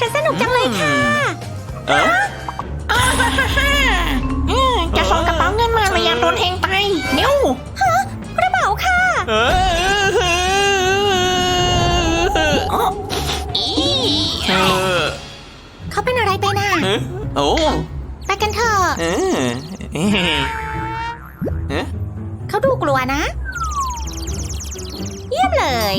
ฉันสนุกจังเลยค่ะเอออืมจะส่งกระเป๋าเงินมาระยะโดนเฮงไปเร็วฮะกระเป๋าค่ะเอออ๋ออีเออเขาเป็นอะไรไปน่ะเออโอ้ไปกันเถอะเออเออเออเขาดูกลัวนะ เยี่ยมเลย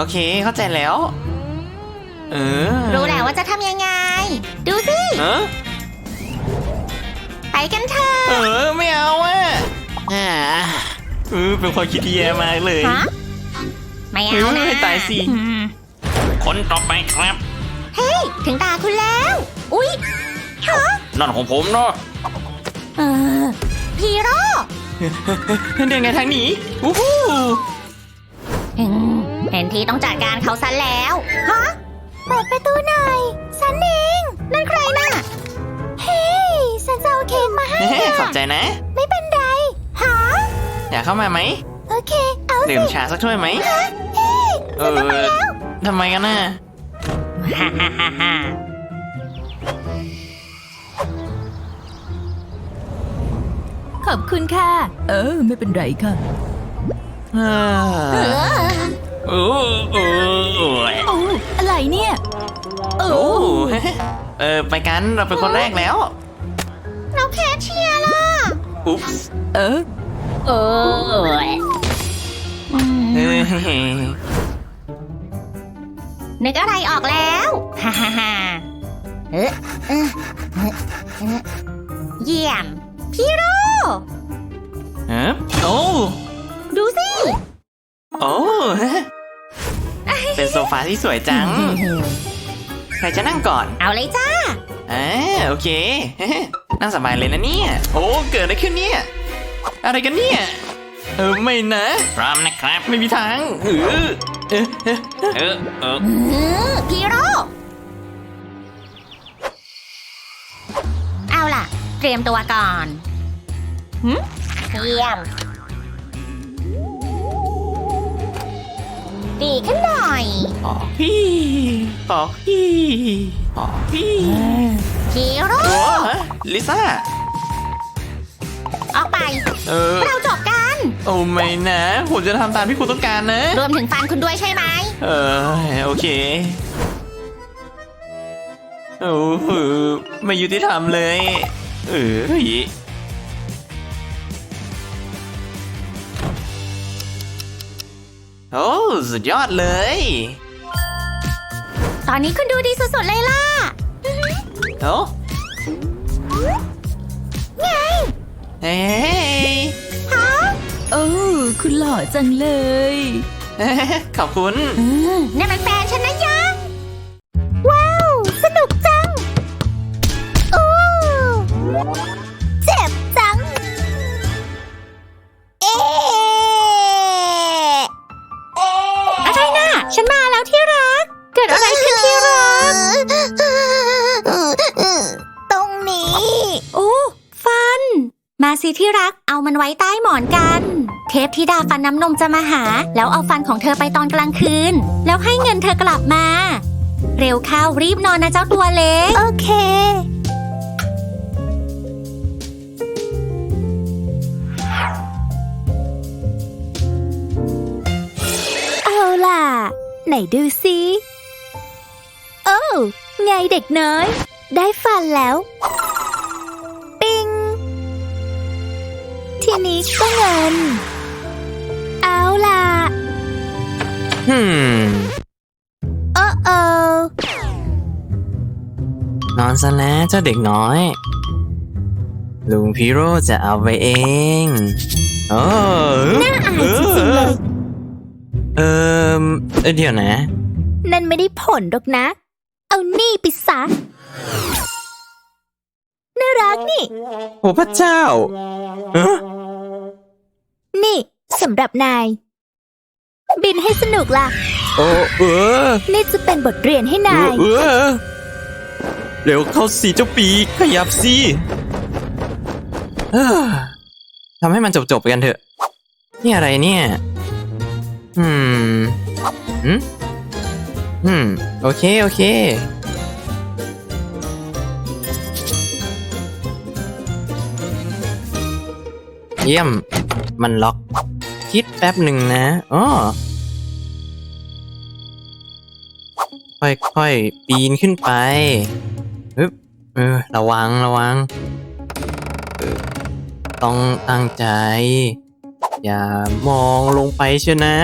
โอเคเข้าใจแล้ว เออรู้แล้วว่าจะทำยังไง ดูสิ เออไปกันเถอะเออไม่เอาอะอ่าเออเป็นความคิดที่แย่มากเลยฮะไม่เอานะเออให้ตายสิอืมคนต่อไปครับ เฮ้ย ถึงตาคุณแล้ว อุ๊ยฮะนั่นของผมเนาะเออพีโร่เดินไงทางหนี้อู้หูอืม เห็นทีต้องจัดการเขาซะแล้ว ฮะ เปิดประตูหน่อย ฉันเอง นั่นใครน่ะ เฮ้ยฉันจะเอาเค้กมาให้เฮ้ขอบใจนะ ไม่เป็นไร ฮะ อยากเข้ามาไหม โอเค เอาสิดื่มชาสักถ้วยไหมเฮ้ยเออทำไมกันน่ะฮ่าฮ่าฮ่าฮ่าขอบคุณค่ะ เออ ไม่เป็นไรค่ะเอเอออ โอ้โอ้โอ้ยโอ้อะไรเนี่ยโอ้โอ้เออไปกันเราเป็นคนแรกแล้วเราแคชเชียร์ล่ะอุ๊บส์เออโอ้ยอืมเออนึกอะไรออกแล้วฮ่าฮ่าฮ่าเอ๊ะเอ๊ะเอ๊ะเอ๊ะเยี่ยม พี่โรเออโอ้ดูสิ โอ้ เป็นโซฟาที่สวยจัง ใครจะนั่งก่อน เอาเลยจ้าอ่าโอเค นั่งสบายเลยนะเนี่ย โอ้เกิดอะไรขึ้นเนี่ย อะไรกันเนี่ย เออไม่นะ พร้อมนะครับ ไม่มีทางเออเออเออเออเออเออพี่โรเอาล่ะ เตรียมตัวก่อนหึเยี่ยม ดีขึ้นหน่อยปอกพี่ปอกพี่ปอกพี่พี่โรโอ้ฮะลิซ่า ออกไป เออ เราจบกัน โอ้ไม่นะ ผมจะทำตามที่คุณต้องการนะ รวมถึงฟันคุณด้วยใช่ไหม เออ โอเค โอ้โหไม่ยุติธรรมเลย เออ โอ้สุดยอดเลย ตอนนี้คุณดูดีสุดๆเลยล่ะ โอ้ไงเฮ้ยฮะโอ้คุณหล่อจังเลย ขอบคุณอืมนี่นมันแฟนฉันนะยะ ฉันมาแล้วที่รัก เกิดอะไรขึ้นที่รัก ตรงนี้ โอ้ฟัน มาสิที่รักเอามันไว้ใต้หมอนกัน เทพธิดาฟันน้ำนมจะมาหา แล้วเอาฟันของเธอไปตอนกลางคืน แล้วให้เงินเธอกลับมา เร็วเข้ารีบนอนนะเจ้าตัวเล็ก โอเค ดูสิโอ้ไงเด็กน้อย ได้ฟันแล้ว ปิง ทีนี้ก็เงิน เอาล่ะหืมโอ้โอนอนซะแล้วเจ้าเด็กน้อย ลุงพีโร่จะเอาไปเอง โอ้ น่าอายจริงๆเลย เออเอ้ยเดี๋ยวนะ นั่นไม่ได้ผลหรอกนะ เอานี่ไปซะ น่ารักนี่ โอ้พระเจ้าเอ้อนี่สำหรับนาย บินให้สนุกล่ะ โอ้เออนี่จะเป็นบทเรียนให้นายเออเร็วเข้าสีเจ้าปีกขยับสิเอ้อทำให้มันจบๆไปกันเถอะ นี่อะไรเนี่ย อืมอืมอืม โอเค โอเค เยี่ยม มันล็อก คิดแป๊บหนึ่งนะอ๋อค่อยๆ ปีนขึ้นไปฮึบเออ ระวัง ระวัง ต้องตั้งใจ อย่ามองลงไปเชียวนะ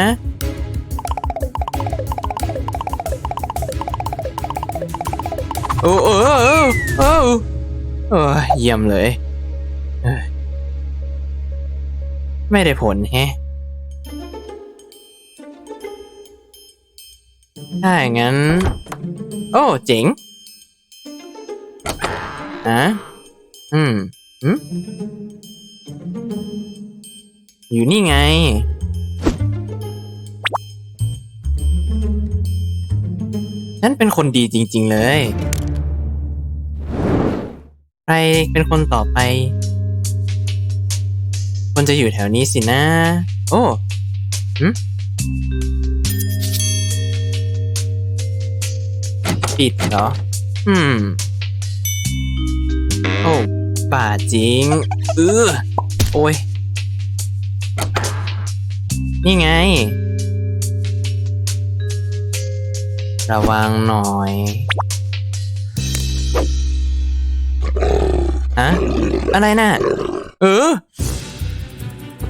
โอ้โอ้โอ้โอ้โอ้ยเยี่ยมเลย ไม่ได้ผลแฮะถ้าอย่างนั้น โอ้ เจ๋งฮะอืมอืม อยู่นี่ไง ฉันเป็นคนดีจริง ๆ เลย ใครเป็นคนต่อไป คนจะอยู่แถวนี้สินะ โอ้หึปิดเหรอ อืม โอ้ป่าจริง เออโอ้ย นี่ไง ระวังหน่อยฮะอะไรน่ะ เออ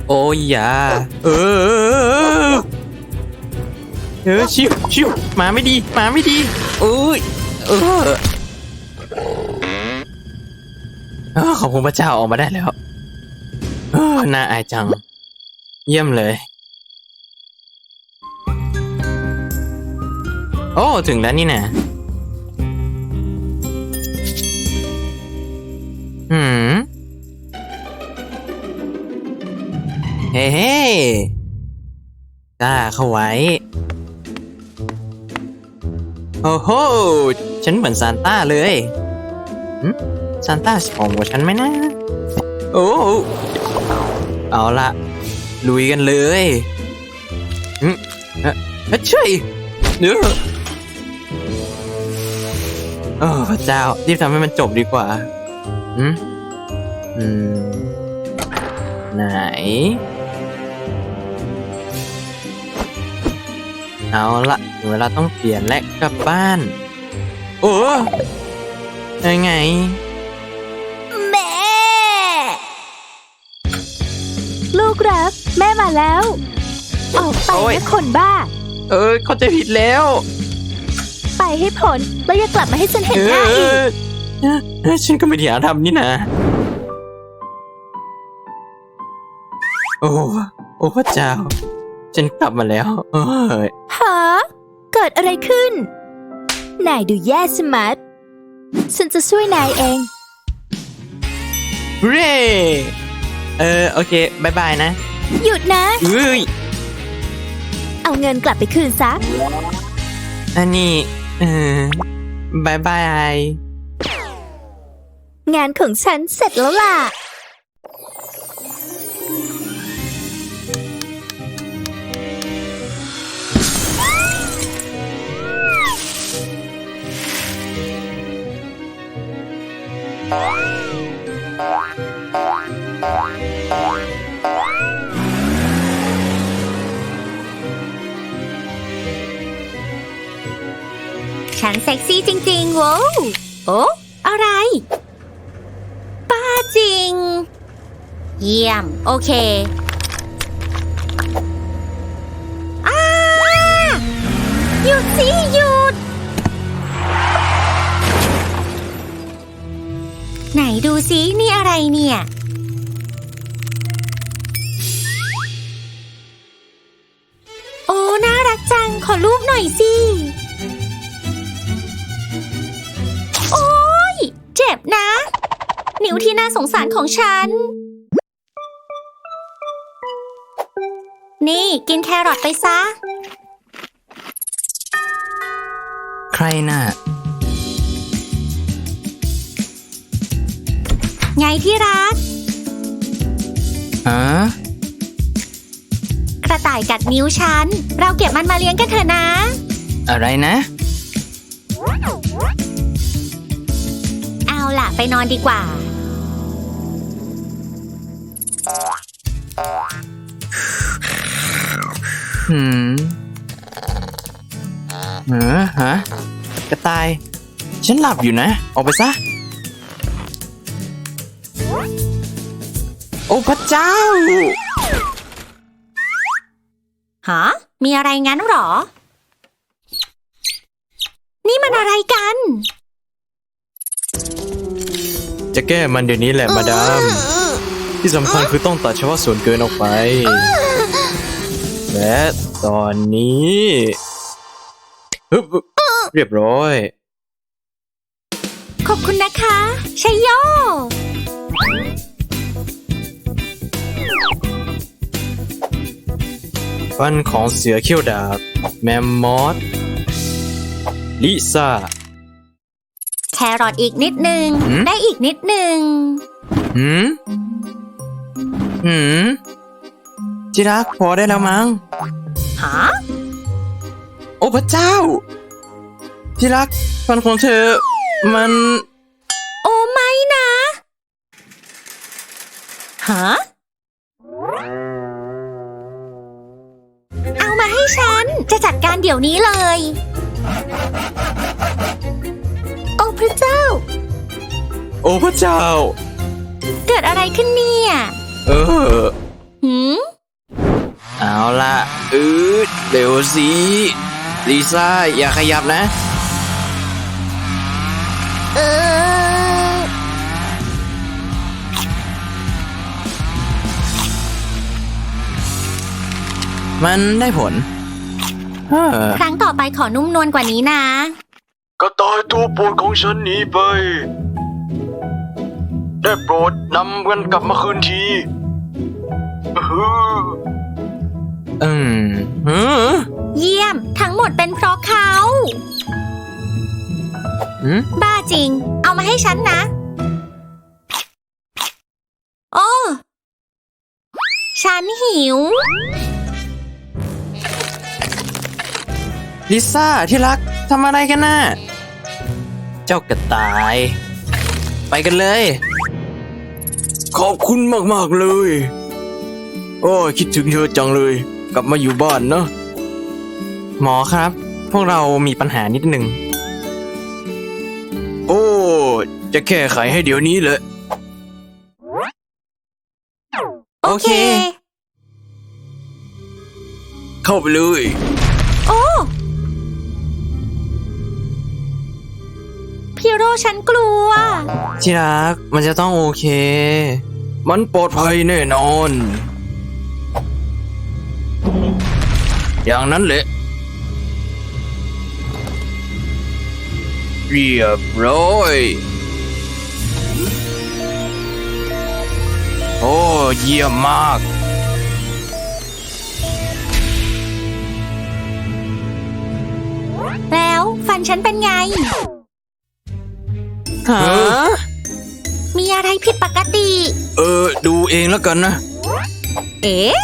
โอ้ยอย่าเออ เออ ชิวชิวหมาไม่ดีหมาไม่ดีเอ้ยเออเออขอบคุณพระเจ้าออกมาได้แล้วเออน่าอายจัง เยี่ยมเลย โอ้ ถึงแล้วนี่นะหืมเฮ้เฮ้กล้าเข้าไว้ โอ้โห ฉันเหมือนซานต้าเลยซานต้าผอมกว่าฉันไหมนะ โอ้ เอาละลุยกันเลยอืมเอ๊ะเอ๊ะช่วยเดี๋ยว โอ้พระเจ้า รีบทำให้มันจบดีกว่าอืมอืม ไหน เอาละถึงเวลาต้องเปลี่ยนและกลับบ้าน โอ้ยังไงแม่ลูกรัก แม่มาแล้ว ออกไปโอ้ยนะคนบ้า เออ เขาใจผิดแล้วไป ให้ผล แล้วอย่ากลับมาให้ฉันเห็นเอหน้าอีกอเออฉันก็ไม่ได้อยากทำนี่นะโอ้โอ้พระเจ้า ฉันกลับมาแล้วเอ้ยฮะ เกิดอะไรขึ้น นายดูแย่สมัดฉันจะช่วยนายเอง เร่เออโอเคบายบายนะหยุดนะ เอ้ยเอาเงินกลับไปคืนซะ อันนี้ เออบายบาย งานของฉันเสร็จแล้วล่ะ ฉันเซ็กซี่จริงๆโว้โอ้อะไร ป้าจริง เยี่ยม โอเคอาหยุดสิหยุด ไหนดูซินี่อะไรเนี่ยโอ้น่ารักจัง ขอรูปหน่อยสิ จ็บนะ นิ้วที่น่าสงสารของฉัน นี่กินแครอทไปซะ ใครน่ะ ไงที่รัก ฮะระต่ายกัดนิ้วฉัน เราเก็บมันมาเลี้ยงกันเถอะนะ อะไรนะ เอาล่ะ ไปนอนดีกว่า หืมเออฮะ กระต่าย ฉันหลับอยู่นะ ออกไปซะ โอ้พระเจ้า ฮะ มีอะไรงั้นหรอ นี่มันอะไรกัน จะแก้มันเดี๋ยวนี้แหละมาดาม ที่สำคัญคือต้องตัดเฉพาะส่วนเกินออกไป และตอนนี้ฮึบเรียบร้อย ขอบคุณนะคะชัยโยฟันของเสือเขี้ยวดาบ แมมมอสลิซ่า แครอทอีกนิดนึง หืม ได้อีกนิดนึง หืม หืมจิรักพอได้แล้วมั้งฮะโอ้พระเจ้า ที่รักฟันของเธอ มันโอ้ไม่นะฮะเอามาให้ฉัน จะจัดการเดี๋ยวนี้เลยโอ้ พระเจ้า โอ้พระเจ้า เกิดอะไรขึ้นเนี่ยเออ หืมเอาละอืดเดี๋ยวสิลิซ่าอย่าขยับนะ เออ มันได้ผลเออครั้งต่อไปขอนุ่มนวลกว่านี้นะ กระต่ายตัวโปรดของฉันหนีไป ได้โปรดนำกันกลับมาคืนทีอืมอืมเยี่ยม ทั้งหมดเป็นเพราะเขา อืมบ้าจริง เอามาให้ฉันนะ โอ้ ฉันหิว ลิซ่าที่รักทำอะไรกันน่ะเจ้ากระต่าย ไปกันเลย ขอบคุณมาก ๆ เลย โอ้ยคิดถึงเธอจังเลย กลับมาอยู่บ้านเนอะหมอครับ พวกเรามีปัญหานิดหนึ่ง โอ้ จะแก้ไขให้เดี๋ยวนี้เลย โอเค เข้าไปเลย โอ้ พี่โรฉันกลัว ที่รักมันจะต้องโอเค มันปลอดภัยแน่นอน อย่างนั้นแหละเรียบร้อย โอ้เยี่ยมมาก แล้วฟันฉันเป็นไง ฮะมีอะไรผิดปกติ เออ ดูเองแล้วกันนะ เอ๊ะ